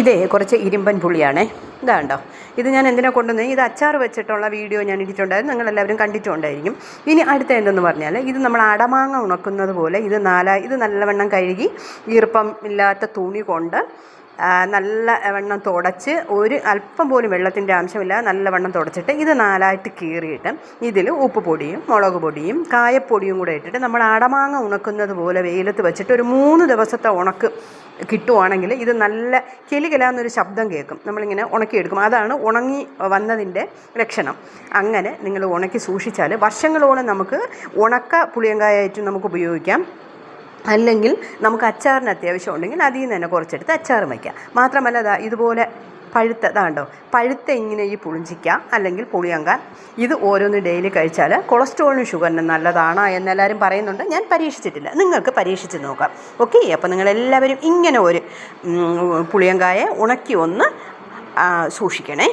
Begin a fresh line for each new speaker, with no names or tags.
ഇതേ കുറച്ച് ഇരുമ്പൻ പുളിയാണേ. ഇതാണ്ടോ ഇത് ഞാൻ എന്തിനാ കൊണ്ടുവന്നത് ഇത് അച്ചാർ വെച്ചിട്ടുള്ള വീഡിയോ ഞാൻ ഇട്ടിട്ടുണ്ടായിരുന്നു. നിങ്ങളെല്ലാവരും കണ്ടിട്ടുണ്ടായിരിക്കും. ഇനി അടുത്ത എന്തെന്ന് പറഞ്ഞാൽ ഇത് നമ്മൾ അടമാങ്ങ ഉണക്കുന്നത് പോലെ ഇത് നാലാ ഇത് നല്ലവണ്ണം കഴുകി ഈർപ്പം ഇല്ലാത്ത തുണി കൊണ്ട് നല്ല നല്ലവണ്ണം തുടച്ച് ഒരു അല്പം പോലും വെള്ളത്തിന്റെ ആവശ്യമില്ല നല്ലവണ്ണം തുടച്ചിട്ട് ഇത് നാലായിട്ട് കീറിയിട്ട് ഇതിൽ ഉപ്പ് പൊടിയും മുളക് പൊടിയും കായപ്പൊടിയും കൂടെ ഇട്ടിട്ട് നമ്മൾ അടമാങ്ങ ഉണക്കുന്നത് പോലെ വെയിലത്ത് വെച്ചിട്ട് ഒരു മൂന്ന് ദിവസത്തെ ഉണക്ക് കിട്ടുവാണെങ്കിൽ ഇത് നല്ല കിലുകിലാന്നൊരു ശബ്ദം കേൾക്കും. നമ്മളിങ്ങനെ ഉണക്കിയെടുക്കും. അതാണ് ഉണങ്ങി വന്നതിന്റെ ലക്ഷണം. അങ്ങനെ നിങ്ങൾ ഉണക്കി സൂക്ഷിച്ചാൽ വർഷങ്ങളോളം നമുക്ക് ഉണക്ക പുളിയങ്കായായിട്ട് നമുക്ക് ഉപയോഗിക്കാം. അല്ലെങ്കിൽ നമുക്ക് അച്ചാറിന് അത്യാവശ്യം ഉണ്ടെങ്കിൽ അതിൽ നിന്ന് തന്നെ കുറച്ചെടുത്ത് അച്ചാർ വയ്ക്കാം. മാത്രമല്ല ദാ ഇതുപോലെ പഴുത്തതാണ്ടോ പഴുത്ത ഇങ്ങനെ ഈ പുളിഞ്ചിക്ക അല്ലെങ്കിൽ പുളിയങ്കാൻ ഇത് ഓരോന്ന് ഡെയിലി കഴിച്ചാൽ കൊളസ്ട്രോളിനും ഷുഗറിനും നല്ലതാണ് എന്നെല്ലാവരും പറയുന്നുണ്ട്. ഞാൻ പരീക്ഷിച്ചിട്ടില്ല. നിങ്ങൾക്ക് പരീക്ഷിച്ച് നോക്കാം. ഓക്കെ അപ്പോൾ നിങ്ങളെല്ലാവരും ഇങ്ങനെ ഒരു പുളിയങ്കായെ ഉണക്കി ഒന്ന് സൂക്ഷിക്കണേ.